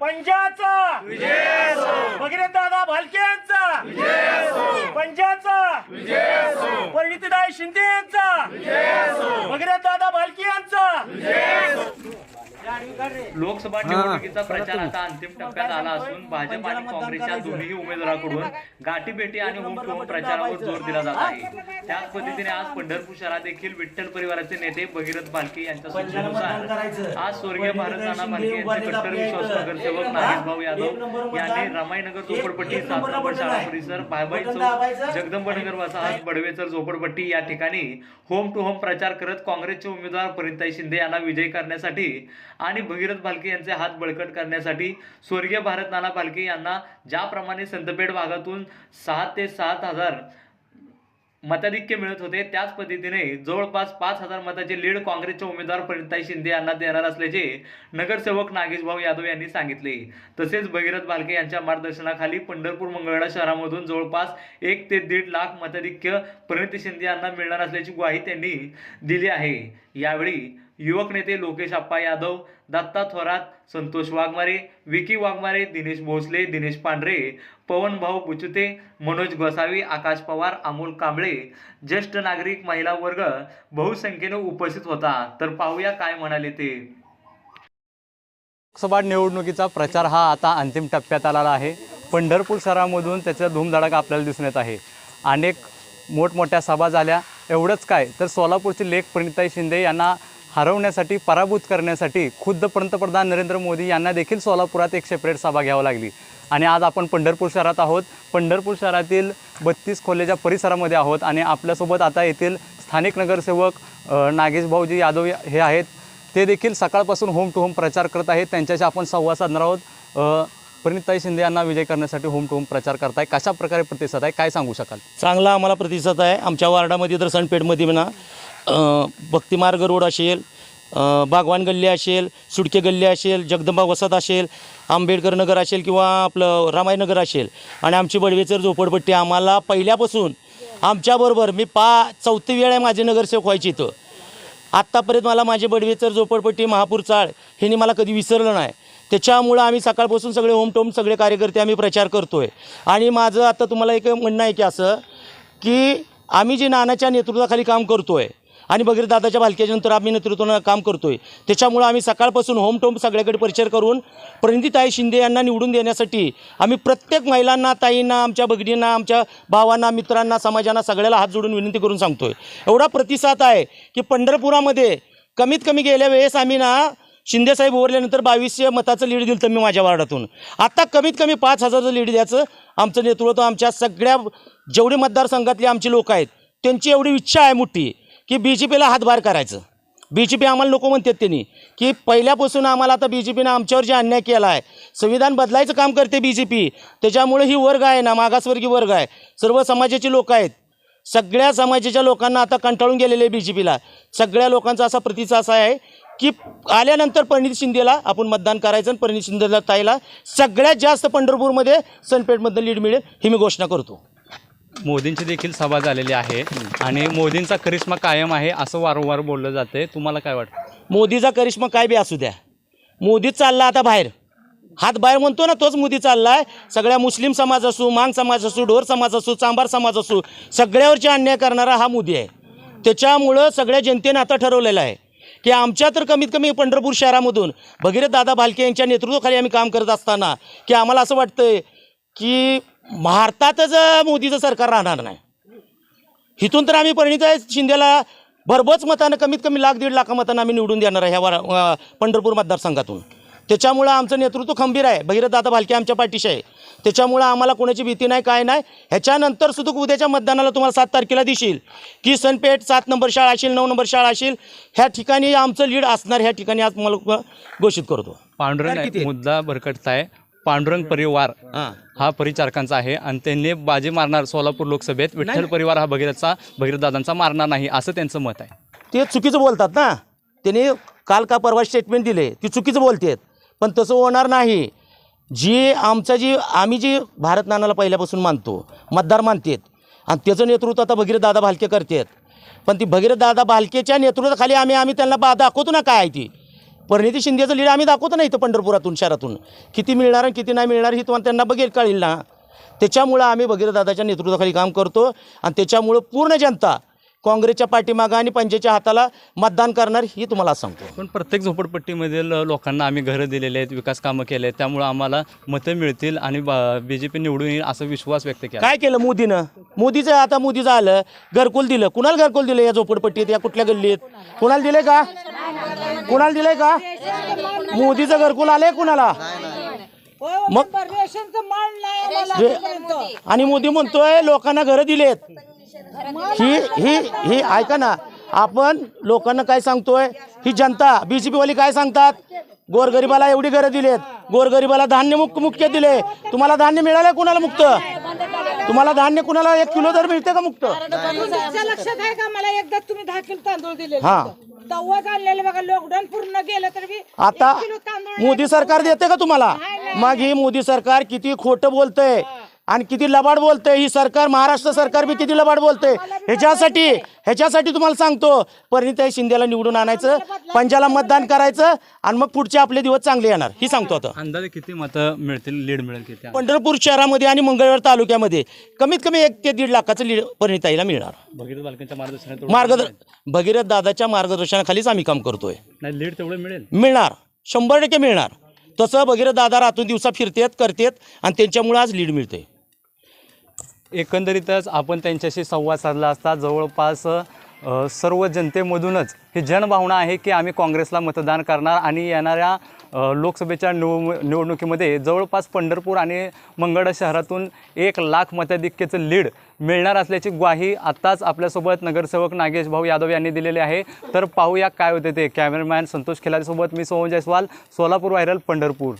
पंजाचा भगीरथ दादा भालके यांचा. पंजाचा परिणितीदाई शिंदे यांचा. भगीरथ दादा भालके यांचा. लोकसभा निवडणुकीचा प्रचार आता अंतिम टप्प्यात आला असून भाजप आणि काँग्रेसच्या दोन्ही उमेदवारांकडून गाठीभेटी आणि होम टू होम प्रचारावर जोर दिला जात आहे. त्याच पद्धतीने आज पंढरपूर शहरात देखील विठ्ठल परिवाराचे नेते भगीरथ भालके यांच्या सूचनेनुसार आज स्वर्गीय भारत नाना भालके यांचे कट्टर विश्वास नगरसेवक नागेशभाऊ यादव यांनी रमाईनगर झोपडपट्टी सात नंबर शाळा परिसर भायबाई चौक जगदंबनगर वसाहत बडवेचर झोपडपट्टी या ठिकाणी होम टू होम प्रचार करत काँग्रेसचे उमेदवार परिणताई शिंदे यांना विजयी करण्यासाठी आणि भगीरथ भालके यांचे हात बळकट करण्यासाठी स्वर्गीय भारत नाना भालके यांना ज्याप्रमाणे संतपेठ भागातून सहा ते सात हजार मताधिक्य मिळत होते त्याच पद्धतीने जवळपास पाच हजार मताचे लीड काँग्रेसचे उमेदवार परिणताई शिंदे यांना देणार असल्याचे नगरसेवक नागेशभाऊ यादव यांनी सांगितले. तसेच भगीरथ भालके यांच्या मार्गदर्शनाखाली पंढरपूर मंगळवेढा शहरामधून जवळपास एक ते दीड लाख मताधिक्य परिणिती शिंदे यांना मिळणार असल्याची ग्वाही त्यांनी दिली आहे. यावेळी युवक नेते लोकेश आप्पा यादव दत्ता थोरात संतोष वाघमारे विकी वाघमारे दिनेश भोसले दिनेश पांढरे पवन भाऊ बुचुते मनोज गोसावी आकाश पवार अमोल कांबळे ज्येष्ठ नागरिक महिला वर्ग बहुसंख्येने उपस्थित होता. तर पाहूया काय म्हणाले ते. लोकसभा निवडणुकीचा प्रचार हा आता अंतिम टप्प्यात आलेला आहे. पंढरपूर शहरामधून त्याचा धूमधडाका आपल्याला दिसून येत आहे. अनेक मोठमोठ्या सभा झाल्या. एवढंच काय तर सोलापूरचे लेख प्रणिताई शिंदे यांना हरवण्यासाठी पराभूत करण्यासाठी खुद्द पंतप्रधान नरेंद्र मोदी यांना देखील सोलापुरात एक सेपरेट सभा घ्यावी लागली. आणि आज आपण पंढरपूर शहरात आहोत. पंढरपूर शहरातील बत्तीस खोलेच्या परिसरामध्ये आहोत आणि आपल्यासोबत आता येथील स्थानिक नगरसेवक नागेश भाऊजी यादव हे आहेत. ते देखील सकाळपासून होम टू होम प्रचार करत आहेत. त्यांच्याशी आपण संवाद साधणार आहोत. परिणिताई शिंदे यांना विजय करण्यासाठी होम टू होम प्रचार करताय. कशा प्रकारे प्रतिसाद आहे? काय सांगू शकाल? चांगला आम्हाला प्रतिसाद आहे. आमच्या वार्डामध्ये तर सनपेठमध्ये म्हणा भक्तिमार्ग रोड असेल भागवान बागवान गल्ली असेल सुडके गल्ली असेल जगदंबा वसत असेल आंबेडकर नगर असेल किंवा आपलं रामायनगर असेल. आणि आमची बडवेचर झोपडपट्टी आम्हाला पहिल्यापासून आमच्याबरोबर मी पा चौथी वेळ आहे माझे नगरसेवक व्हायचे इथं. आत्तापर्यंत मला माझे बडवेचर झोपडपट्टी महापूर चाळ हेने मला कधी विसरलं नाही. त्याच्यामुळं आम्ही सकाळपासून सगळे होमटोम सगळे कार्यकर्ते आम्ही प्रचार करतो आहे आणि माझं आता तुम्हाला एक म्हणणं आहे की असं की आम्ही जे नानाच्या नेतृत्वाखाली काम करतो आहे आणि भगीरदादाच्या भालक्याच्या नंतर आम्ही नेतृत्वानं काम करतो आहे त्याच्यामुळं आम्ही सकाळपासून होम टोम सगळ्याकडे परिचय करून प्रणितीताई शिंदे यांना निवडून देण्यासाठी आम्ही प्रत्येक महिलांना ताईंना आमच्या भगिनींना आमच्या भावांना मित्रांना समाजांना सगळ्याला हात जोडून विनंती करून सांगतो आहे एवढा प्रतिसाद आहे की पंढरपुरामध्ये कमीत कमी गेल्या वेळेस आम्ही ना शिंदेसाहेब उरल्यानंतर बावीसशे मताचं लीड दिलं मी माझ्या वार्डातून. आता कमीत कमी पाच हजारचं लीड द्यायचं आमचं नेतृत्व आमच्या सगळ्या जेवढे मतदारसंघातले आमचे लोक आहेत त्यांची एवढी इच्छा आहे मोठी. की बी जे पीला हातभार करायचं. बी जे पी आम्हाला नको म्हणतात त्यांनी. की पहिल्यापासून आम्हाला आता बी जे पीनं आमच्यावर जे अन्याय केला आहे संविधान बदलायचं काम करते बी जे पी त्याच्यामुळे ही वर्ग आहे ना मागासवर्गीय वर्ग आहे. सर्व समाजाची लोक आहेत. सगळ्या समाजाच्या लोकांना आता कंटाळून गेलेले बी जे पीला सगळ्या लोकांचा असा प्रतीचा असा आहे की आल्यानंतर परिणित शिंदेला आपण मतदान करायचं आणि परिणित शिंदेला ताईला सगळ्यात जास्त पंढरपूरमध्ये सनपेठमधनं लीड मिळेल ही मी घोषणा करतो. मोदींची देखील सभा झालेली आहे आणि मोदींचा करिश्मा कायम आहे असं वारंवार बोललं जाते तुम्हाला काय वाटतं? मोदीचा करिश्मा काय बी असू द्या. मोदीच चालला आता बाहेर. हात बाहेर म्हणतो ना तोच मोदी चाललाय. सगळ्या मुस्लिम समाज असू मांग समाज असू ढोर समाज असू चांबार समाज असू सगळ्यावरचे अन्याय करणारा हा मोदी आहे. त्याच्यामुळं सगळ्या जनतेनं आता ठरवलेलं आहे की आमच्या तर कमीत कमी पंढरपूर शहरामधून भगीरथ दादा भालके यांच्या नेतृत्वाखाली आम्ही काम करत असताना की आम्हाला असं वाटतंय की भारतातच मोदीचं सरकार राहणार नाही. इथून तर आम्ही परिणित शिंदेला भरबोच मतानं कमीत कमी लाख दीड लाखा मतानं आम्ही निवडून देणार आहे ह्या पंढरपूर मतदारसंघातून. त्याच्यामुळं आमचं नेतृत्व खंबीर आहे. भगीरथ दादा भालके आमच्या पाठीशी आहे. त्याच्यामुळं आम्हाला कोणाची भीती नाही काय नाही. ह्याच्यानंतर सुद्धा उद्याच्या मतदानाला तुम्हाला सात तारखेला दिसेल की सनपेठ सात नंबर शाळा असेल नऊ नंबर शाळा असेल ह्या ठिकाणी आमचं लीड असणार ह्या ठिकाणी आज मला घोषित करतो. पांडुरंग मुद्दा भरकटताय. पांडुरंग परिवार हां. परिचारकांचा आहे. आणि त्यांनी बाजी मारणार सोलापूर लोकसभेत. विठ्ठल परिवार हा भगीरथचा भगीरथ दादांचा मारणार नाही असं त्यांचं मत आहे. ते चुकीचं बोलतात ना. त्यांनी काल का परवा स्टेटमेंट दिले ती चुकीचं बोलतात. पण तसं होणार नाही. जी आमचं जी आम्ही जी भारत नानाला पहिल्यापासून मानतो मतदार मानतात. आणि त्याचं नेतृत्व आता भगीरथ दादा भालके करतात. पण ती भगीरथ दादा भालकेच्या नेतृत्वाखाली आम्ही आम्ही त्यांना बा दाखवतो ना काय ती. परिणिती शिंदेचं लीड आम्ही दाखवतो ना इथं पंढरपुरातून शहरातून. किती मिळणार आणि किती नाही मिळणार ही तुम्हाला त्यांना बघेल कळेल ना. त्याच्यामुळं आम्ही भगीरदादाच्या नेतृत्वाखाली काम करतो आणि त्याच्यामुळं पूर्ण जनता काँग्रेसच्या पाठीमागं आणि पंचायतच्या हाताला मतदान करणार ही तुम्हाला सांगतो. पण प्रत्येक झोपडपट्टीमधील लोकांना आम्ही घरं दिलेले आहेत विकास कामं केले आहेत त्यामुळं आम्हाला मतं मिळतील आणि बी जे पी निवडून येईल असा विश्वास व्यक्त केला. काय केलं मोदीनं? मोदीचं आता मोदीचं आलं घरकुल दिलं. कुणाला घरकुल दिलं या झोपडपट्टीत? या कुठल्या गल्लीत? कुणाला दिलंय का? कुणाला दिलंय का? मोदीचं घरकुल आलंय कुणाला? मग रेशनचं माल नाही आम्हाला जे- आतापर्यंत. आणि मोदी म्हणतोय लोकांना घरं दिलेत. ही ही ही ऐका ना. आपण लोकांना काय सांगतोय? ही जनता बीजेपी वाली काय सांगतात? गोरगरिबाला एवढी घरं दिलेत. गोरगरिबाला धान्य मुक्त मुख्य दिले. तुम्हाला धान्य मिळालं कुणाला मुक्त? तुम्हाला धान्य कुणाला एक किलो तर मिळते का मुक्त? तुमच्या लक्षात आहे का? मला एकदा तुम्ही दहा किलो तांदूळ दिले हा. बघा लॉकडाऊन पूर्ण गेलं तर बी आता एक किलो तांदूळ मोदी सरकार देते का तुम्हाला? मग ही मोदी सरकार किती खोटं बोलतंय. आणि किती लबाड बोलतंय ही सरकार महाराष्ट्र सरकार बी किती लबाड बोलतंय. ह्याच्यासाठी ह्याच्यासाठी तुम्हाला सांगतो परिणिताई शिंदेला निवडून आणायचं पंजाला मतदान करायचं आणि मग पुढचे आपले दिवस चांगले येणार. ही सांगतो आता. अंदाजे किती मतं मिळतील लीड मिळेल किती? पंढरपूर शहरामध्ये आणि मंगळवेर तालुक्यामध्ये कमीत कमी एक ते दीड लाखाचं लीड परिणिताईला मिळणार. भगीरथ बालकांच्या मार्गदर्शनात मार्गदर् भगीरथ दादाच्या मार्गदर्शनाखालीच आम्ही काम करतोय. नाही लीड तेवढं मिळेल? मिळणार. शंभर टक्के मिळणार. तसं भगीरथ दादा रातून दिवसा फिरतेत करतेत आणि त्यांच्यामुळे आज लीड मिळते. एकंदरीतच आपण त्यांच्याशी संवाद साधला असता. जवळपास सर्व जनतेमधूनच ही जनभावना आहे की आम्ही काँग्रेसला मतदान करणार आणि येणाऱ्या लोकसभेच्या निव निवडणुकीमध्ये जवळपास पंढरपूर आणि मंगळ शहरातून एक लाख मताधिक्यचं लीड मिळणार असल्याची ग्वाही आत्ताच आपल्यासोबत नगरसेवक नागेश भाऊ यादव यांनी दिलेली आहे. तर पाहूया काय होते ते. कॅमेरामॅन संतोष खिलारीसोबत मी सोहन जयस्वाल सोलापूर व्हायरल पंढरपूर.